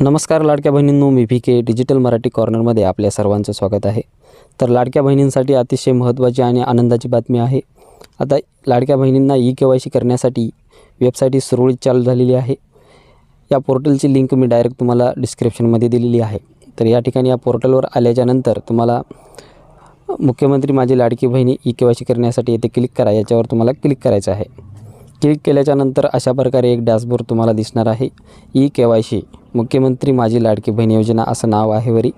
नमस्कार लाडक्या बहिणींनो मी व्ही के डिजिटल मराठी कॉर्नरमध्ये आपल्या सर्वांचं स्वागत आहे. तर लाडक्या बहिणींसाठी अतिशय महत्त्वाची आणि आनंदाची बातमी आहे. आता लाडक्या बहिणींना ई के वाय सी करण्यासाठी वेबसाईट ही सुरळीत चालू झालेली आहे. या पोर्टलची लिंक मी डायरेक्ट तुम्हाला डिस्क्रिप्शनमध्ये दिलेली आहे. तर या ठिकाणी या पोर्टलवर आल्याच्यानंतर तुम्हाला मुख्यमंत्री माझी लाडकी बहिणी ई के वाय सी करण्यासाठी येथे क्लिक करा. याच्यावर तुम्हाला क्लिक करायचं आहे. क्लिक केल्याच्यानंतर अशा प्रकारे एक डॅशबोर्ड तुम्हाला दिसणार आहे. ई के वाय सी मुख्यमंत्री माझी लाडकी बहीण योजना असं नाव आहे वरी.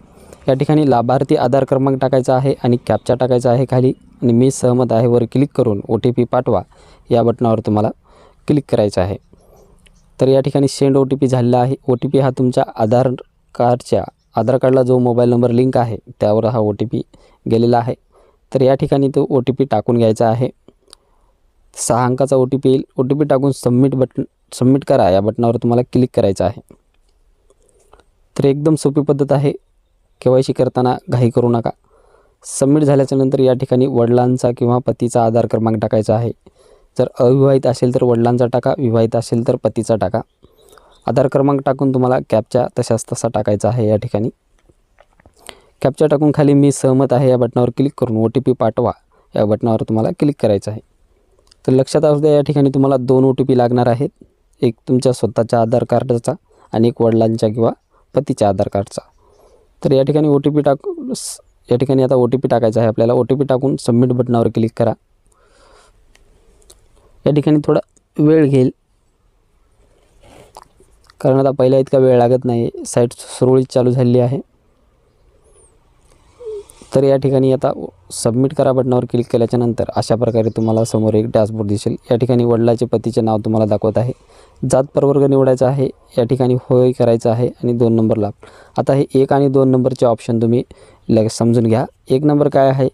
या ठिकाणी लाभार्थी आधार क्रमांक टाकायचा आहे आणि कॅपचा टाकायचा आहे खाली. आणि मी सहमत आहे वर क्लिक करून ओ टी पी पाठवा. या बटनावर तुम्हाला क्लिक करायचं आहे. तर या ठिकाणी सेंड ओ टी पी झालेला आहे. ओ टी पी हा तुमच्या आधार कार्डच्या आधार कार्डला जो मोबाईल नंबर लिंक आहे त्यावर हा ओ टी पी गेलेला आहे. तर या ठिकाणी तो ओ टी पी टाकून घ्यायचा आहे. सहा अंकाचा ओ टी पी येईल. ओ टी पी टाकून सबमिट बटन सबमिट करा. या बटनावर तुम्हाला क्लिक करायचं आहे. तर एकदम सोपी पद्धत आहे. के वाय सी करताना घाई करू नका. सबमिट झाल्याच्यानंतर या ठिकाणी वडिलांचा किंवा पतीचा आधार क्रमांक टाकायचा आहे. जर अविवाहित असेल तर वडिलांचा टाका. विवाहित असेल तर पतीचा टाका. आधार क्रमांक टाकून तुम्हाला कॅपच्या तशाच तसा टाकायचा आहे या ठिकाणी. कॅपच्या टाकून खाली मी सहमत आहे या बटनावर क्लिक करून ओ टी पी पाठवा. या बटनावर तुम्हाला क्लिक करायचं आहे. तर लक्षात असू द्या या ठिकाणी तुम्हाला दोन ओ टी पी लागणार आहेत. एक तुमच्या स्वतःच्या आधार कार्डचा आणि एक वडिलांच्या किंवा पतीच्या आधार कार्डचा. तर या ठिकाणी ओ टी पी टाक या ठिकाणी आता ओ टी पी टाकायचा आहे आपल्याला. ओ टी पी टाकून सबमिट बटनावर क्लिक करा. या ठिकाणी थोडा वेळ घेईल. कारण आता पहिल्या इतका वेळ लागत नाही. साईट सुरळीत चालू झालेली आहे. तर या ठिकाणी आता सबमिट करा बटनावर क्लिक केल्याच्यानंतर अशा प्रकारे तुम्हाला समोर एक डॅशबोर्ड दिसेल. या ठिकाणी वडिलाचे पतीचे नाव तुम्हाला दाखवत आहे. जात प्रवर्ग निवडायचा आहे. या ठिकाणी होय करायचं आहे आणि दोन नंबरला. आता हे एक आणि दोन नंबरचे ऑप्शन तुम्ही लगेच समजून घ्या. एक नंबर काय आहे?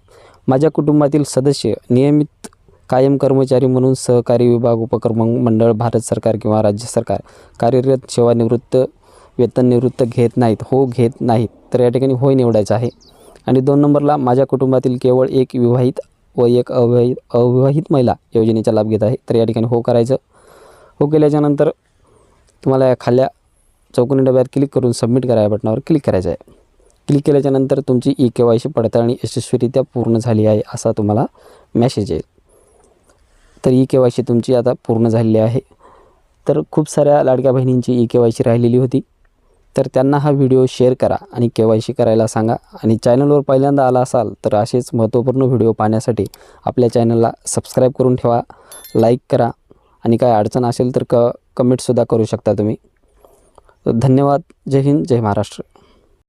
माझ्या कुटुंबातील सदस्य नियमित कायम कर्मचारी म्हणून सहकारी विभाग उपक्रम मंडळ भारत सरकार किंवा राज्य सरकार कार्यरत सेवानिवृत्त वेतन निवृत्त घेत नाहीत. हो घेत नाहीत. तर या ठिकाणी होय निवडायचं आहे. आणि दोन नंबरला माझ्या कुटुंबातील केवळ एक विवाहित व एक अविवाहित अविवाहित महिला योजनेचा लाभ घेत आहे. तर या ठिकाणी हो करायचं. हो केल्याच्यानंतर तुम्हाला या खाल्या चौकोनी डब्यात क्लिक करून सबमिट करा या बटनावर क्लिक करायचं आहे. क्लिक केल्याच्यानंतर तुमची ई के वाय सी पडताळणी यशस्वीरित्या पूर्ण झाली आहे असा तुम्हाला मेसेज येईल. तर ई के वाय सी तुमची आता पूर्ण झालेली आहे. तर खूप साऱ्या लाडक्या बहिणींची ई के वाय सी राहिलेली होती. तर त्यांना हा व्हिडिओ शेअर करा आणि के वाय सी करायला सांगा. आणि चॅनलवर पहिल्यांदा आला असाल तर असेच महत्त्वपूर्ण व्हिडिओ पाहण्यासाठी आपल्या चॅनलला सबस्क्राईब करून ठेवा लाईक करा आणि काय अडचण असेल तर क कमेंटसुद्धा करू शकता तुम्ही. धन्यवाद. जय हिंद जय महाराष्ट्र.